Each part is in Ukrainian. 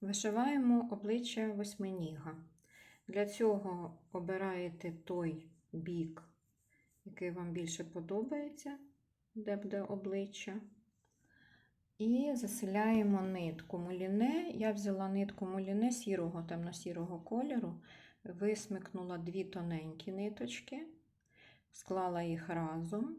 Вишиваємо обличчя восьминіга. Для цього обираєте той бік, який вам більше подобається, де буде обличчя. І заселяємо нитку муліне. Я взяла нитку муліне сірого, темно-сірого кольору, висмикнула дві тоненькі ниточки, склала їх разом.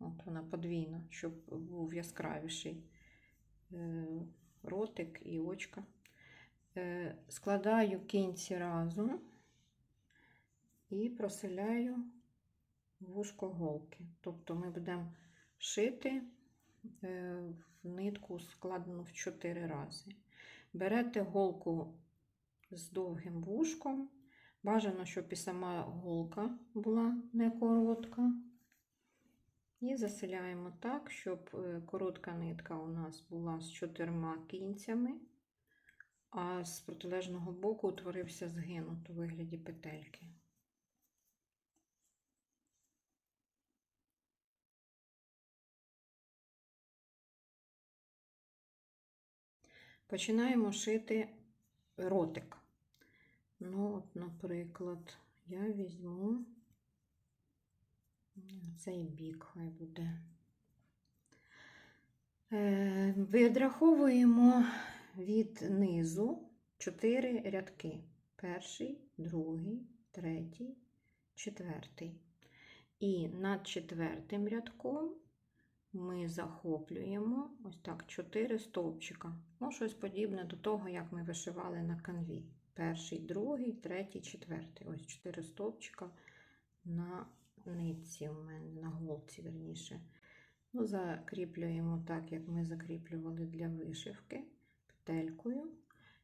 От вона подвійна, щоб був яскравіший е, ротик і очка. Е, Складаю кінці разом і проселяю вушко голки. Тобто ми будемо шити е, в нитку складену в 4 рази. Берете голку з довгим вушком. Бажано, щоб і сама голка була не коротка. І заселяємо так, щоб е, коротка нитка у нас була з чотирма кінцями, а з протилежного боку утворився згинут у вигляді петельки. Починаємо шити ротик. Ну, от, наприклад, я візьму цей бік хай буде. Е, Відраховуємо від низу 4 рядки. Перший, другий, третій, четвертий. І над четвертим рядком ми захоплюємо ось так 4 стовпчика. Ну, щось подібне до того, як ми вишивали на канві. Перший, другий, третій, четвертий. Ось 4 стовпчика на нитці у мене, на голці, верніше. Ну, закріплюємо так, як ми закріплювали для вишивки петелькою.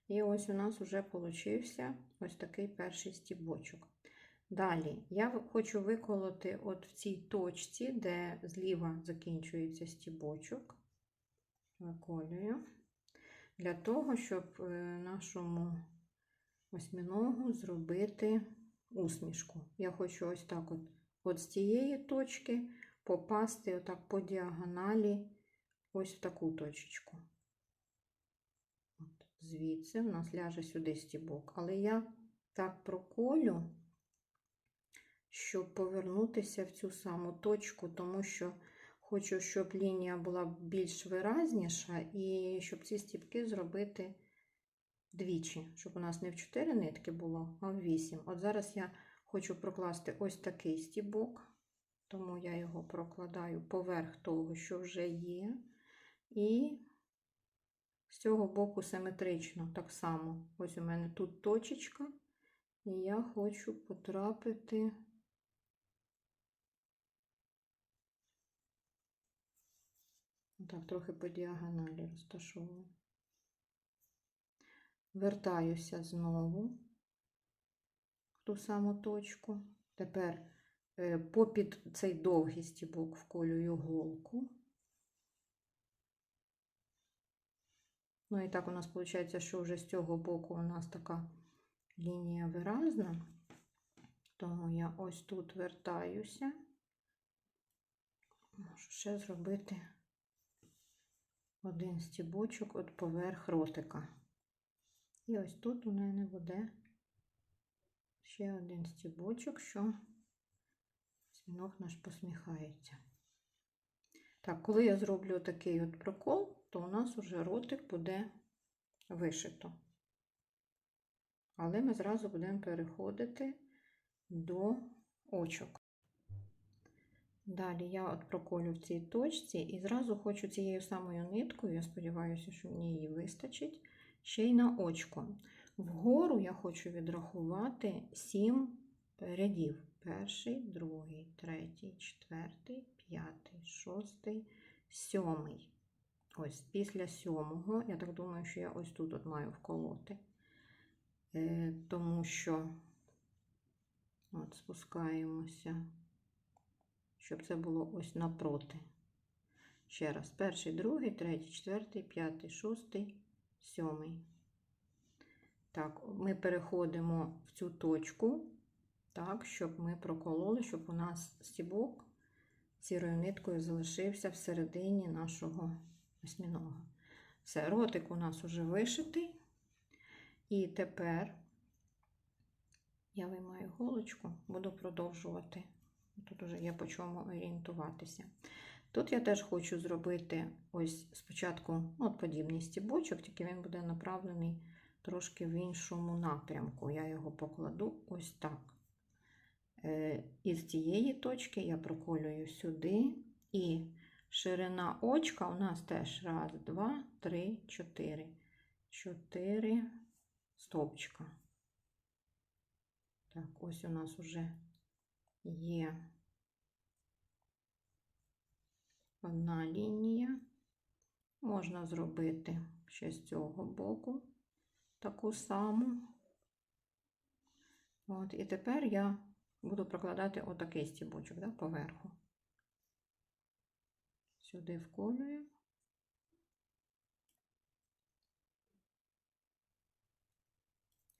І ось у нас вже получився ось такий перший стібочок. Далі я хочу виколоти от в цій точці, де зліва закінчується стібочок. Виколюю. Для того, щоб е, нашому восьминогу зробити усмішку. Я хочу ось так от, от з цієї точки попасти отак по діагоналі ось в таку точечку. От, звідси в нас ляже сюди стібок. Але я так проколю, щоб повернутися в цю саму точку, тому що хочу, щоб лінія була більш виразніша, і щоб ці стібки зробити двічі, щоб у нас не в 4 нитки було, а в 8. От зараз я хочу прокласти ось такий стібок, тому я його прокладаю поверх того, що вже є. І з цього боку симетрично так само. Ось у мене тут точечка, і я хочу потрапити. Так, трохи по діагоналі розташовую. Вертаюся знову ту саму точку. Тепер е, попід цей довгий стібок вколюю голку. Ну і так у нас виходить, що вже з цього боку у нас така лінія виразна. Тому я ось тут вертаюся. Можу ще зробити один стібочок от поверх ротика. І ось тут у мене буде ще один стібочок, що свінок наш посміхається. Так, коли я зроблю такий от прокол, то у нас уже ротик буде вишито. Але ми зразу будемо переходити до очок. Далі я от проколю в цій точці і зразу хочу цією самою ниткою, я сподіваюся, що мені її вистачить, ще й на очко. Вгору я хочу відрахувати 7 рядів. Перший, другий, третій, четвертий, п'ятий, шостий, сьомий. Ось після сьомого, я так думаю, що я ось тут от маю вколоти. Е, тому що от спускаємося, щоб це було ось напроти. Ще раз, перший, другий, третій, четвертий, п'ятий, шостий, сьомий. Так, ми переходимо в цю точку, так, щоб ми прокололи, щоб у нас стібок сірою ниткою залишився всередині нашого осьміного. Все, ротик у нас уже вишитий. І тепер я виймаю голочку, буду продовжувати. Тут уже є по чому орієнтуватися. Тут я теж хочу зробити ось спочатку от подібний стібочок, тільки він буде направлений трошки в іншому напрямку. Я його покладу ось так. Е, Із цієї точки я проколюю сюди, і ширина очка у нас теж раз, два, три, чотири. Чотири стовпчика. Так, ось у нас уже є одна лінія. Можна зробити ще з цього боку таку саму. От, і тепер я буду прокладати отакий стібочок да, поверху. Сюди вколюю.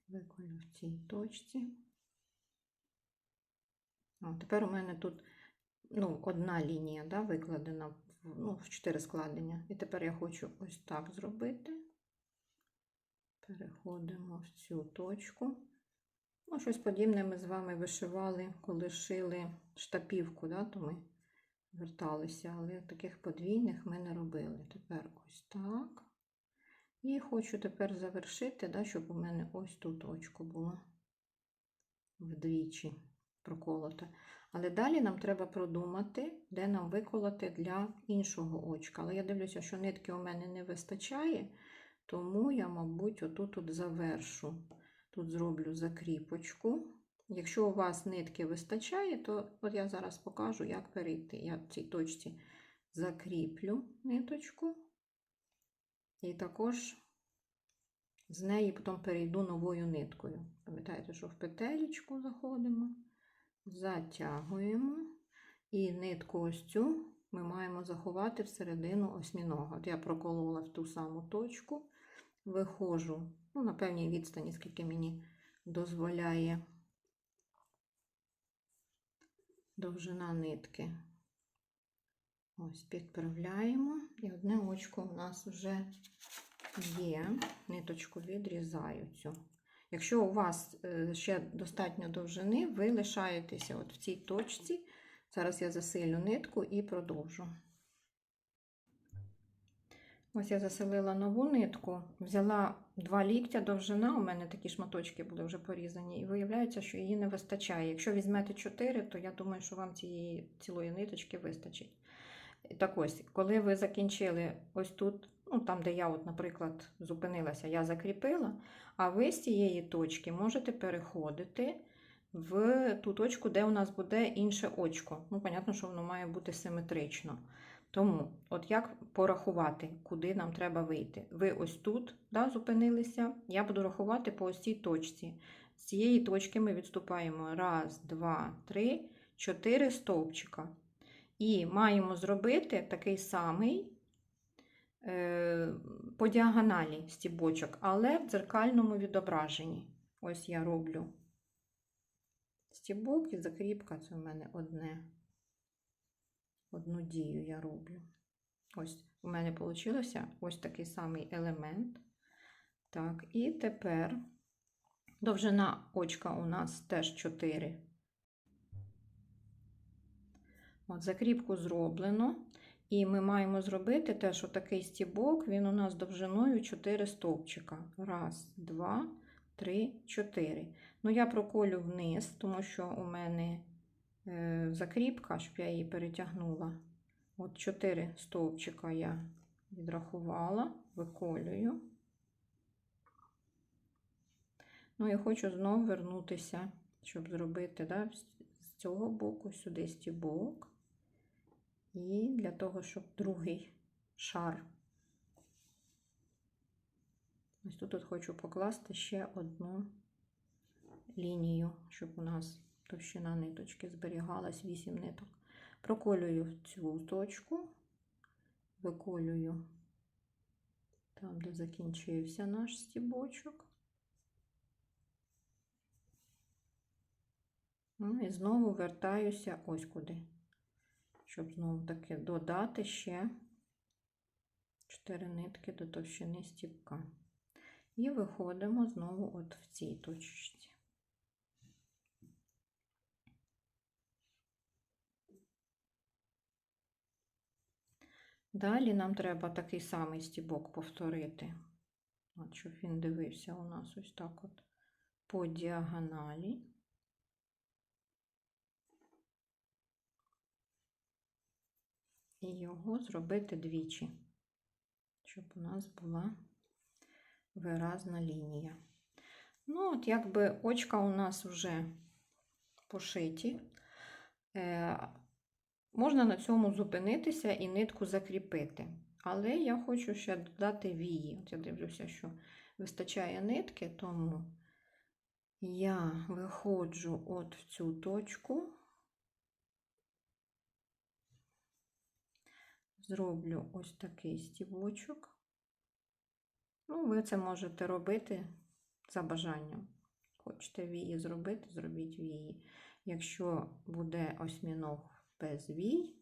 Виколю в цій точці. О, тепер у мене тут ну, одна лінія да, викладена ну, в 4 складення. І тепер я хочу ось так зробити. Переходимо в цю точку. Ну, щось подібне ми з вами вишивали, коли шили штапівку, да, то ми верталися, але таких подвійних ми не робили. Тепер ось так. І хочу тепер завершити, да, щоб у мене ось тут точку було вдвічі проколота. Але далі нам треба продумати, де нам виколоти для іншого очка. Але я дивлюся, що нитки у мене не вистачає, тому я, мабуть, отут от завершу. Тут зроблю закріпочку. Якщо у вас нитки вистачає, то от я зараз покажу, як перейти. Я в цій точці закріплю ниточку. І також з неї потім перейду новою ниткою. Пам'ятаєте, що в петелечку заходимо, затягуємо, і нитку ось цю ми маємо заховати всередину осьміного. От я проколола в ту саму точку, виходжу ну, на певній відстані, скільки мені дозволяє довжина нитки. Ось, підправляємо, і одне очко у нас вже є. Ниточку відрізаю цю. Якщо у вас е, ще достатньо довжини, ви лишаєтеся от в цій точці. Зараз я засилю нитку і продовжу. Ось я заселила нову нитку, взяла два ліктя довжина, у мене такі шматочки були вже порізані, і виявляється, що її не вистачає. Якщо візьмете 4, то я думаю, що вам цієї цілої ниточки вистачить. Так ось, коли ви закінчили ось тут, ну там, де я, от, наприклад, зупинилася, я закріпила, а ви з цієї точки можете переходити в ту точку, де у нас буде інше очко. Ну, понятно, що воно має бути симетрично. Тому, от як порахувати, куди нам треба вийти? Ви ось тут да, зупинилися, я буду рахувати по ось цій точці. З цієї точки ми відступаємо раз, два, три, чотири стовпчика. І маємо зробити такий самий е, по діагоналі стібочок, але в дзеркальному відображенні. Ось я роблю стібок і закріпка це в мене одне. Одну дію я роблю. Ось у мене вийшло ось такий самий елемент. Так, і тепер довжина очка у нас теж 4. От, закріпку зроблено. І ми маємо зробити теж отакий стібок, він у нас довжиною 4 стовпчика. Раз, два, три, чотири. Ну, я проколю вниз, тому що у мене закріпка, щоб я її перетягнула. От 4 стовпчика я відрахувала, виколюю. Ну, і хочу знову вернутися, щоб зробити да, з цього боку сюди стібок. І для того, щоб другий шар. Ось тут от хочу покласти ще одну лінію, щоб у нас товщина ниточки зберігалась 8 ниток. Проколюю цю точку, виколюю там, де закінчився наш стібочок. Ну і знову вертаюся ось куди щоб знову таки додати ще 4 нитки до товщини стіпка. І виходимо знову от в цій точці. Далі нам треба такий самий стібок повторити, от, щоб він дивився у нас ось так от по діагоналі. І його зробити двічі, щоб у нас була виразна лінія. Ну, от якби очка у нас вже пошиті. Можна на цьому зупинитися і нитку закріпити. Але я хочу ще додати вії. От я дивлюся, що вистачає нитки, тому я виходжу от в цю точку, зроблю ось такий стібочок. Ну, ви це можете робити за бажанням. Хочете вії зробити, зробіть вії. Якщо буде осьміног без вій,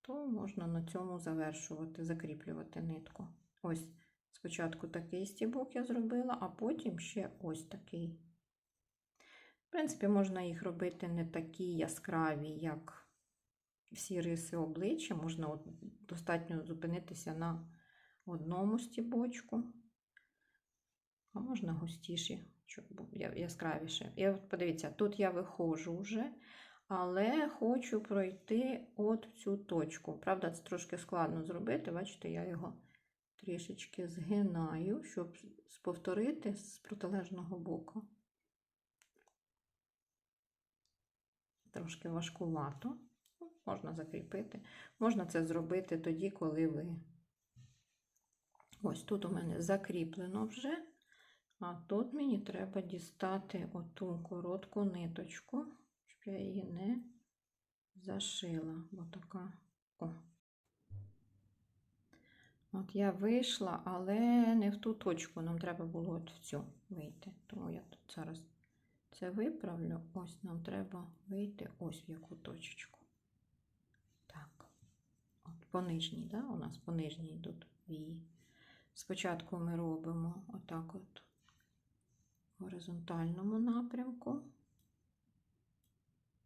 то можна на цьому завершувати, закріплювати нитку. Ось спочатку такий стібок я зробила, а потім ще ось такий. В принципі, можна їх робити не такі яскраві, як всі риси обличчя. Можна достатньо зупинитися на одному стібочку, а можна густіші, щоб яскравіше. І от подивіться, тут я виходжу вже, але хочу пройти от цю точку. Правда, це трошки складно зробити. Бачите, я його трішечки згинаю, щоб повторити з протилежного боку. Трошки важкувато. Можна закріпити. Можна це зробити тоді, коли ви. Ось тут у мене закріплено вже, а тут мені треба дістати оту коротку ниточку, щоб я її не зашила. Бо така. О. От я вийшла, але не в ту точку. Нам треба було от в цю вийти. Тому я тут зараз це виправлю. Ось нам треба вийти ось в яку точечку. Так. От по нижній, да? у нас по нижній йдуть вії. Спочатку ми робимо отак от в горизонтальному напрямку.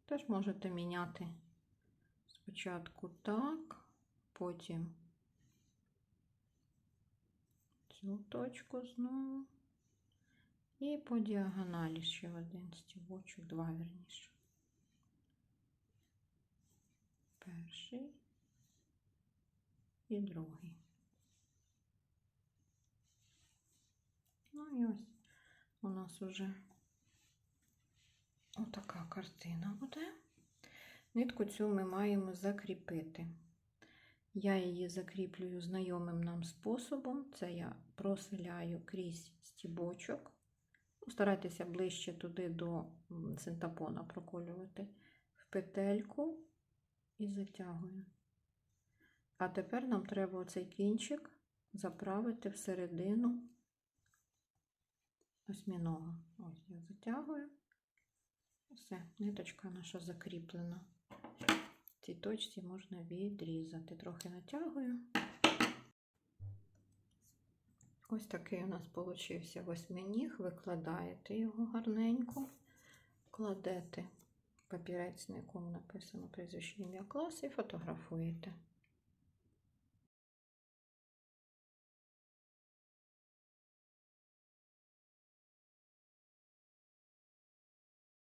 Теж можете міняти спочатку так, потім цю точку знову. І по діагоналі ще один стібочок, два вірніше. Перший і другий. Ну і ось у нас уже отака картина буде. Нитку цю ми маємо закріпити. Я її закріплюю знайомим нам способом. Це я проселяю крізь стібочок. Ну, Старайтеся ближче туди до синтапона проколювати в петельку і затягую. А тепер нам треба оцей кінчик заправити всередину осьміного. Ось я затягую. Все, ниточка наша закріплена. В цій точці можна відрізати. Трохи натягую. Ось такий у нас получився восьминіг. Викладаєте його гарненько, кладете папірець, на якому написано прізвище ім'я класу і фотографуєте.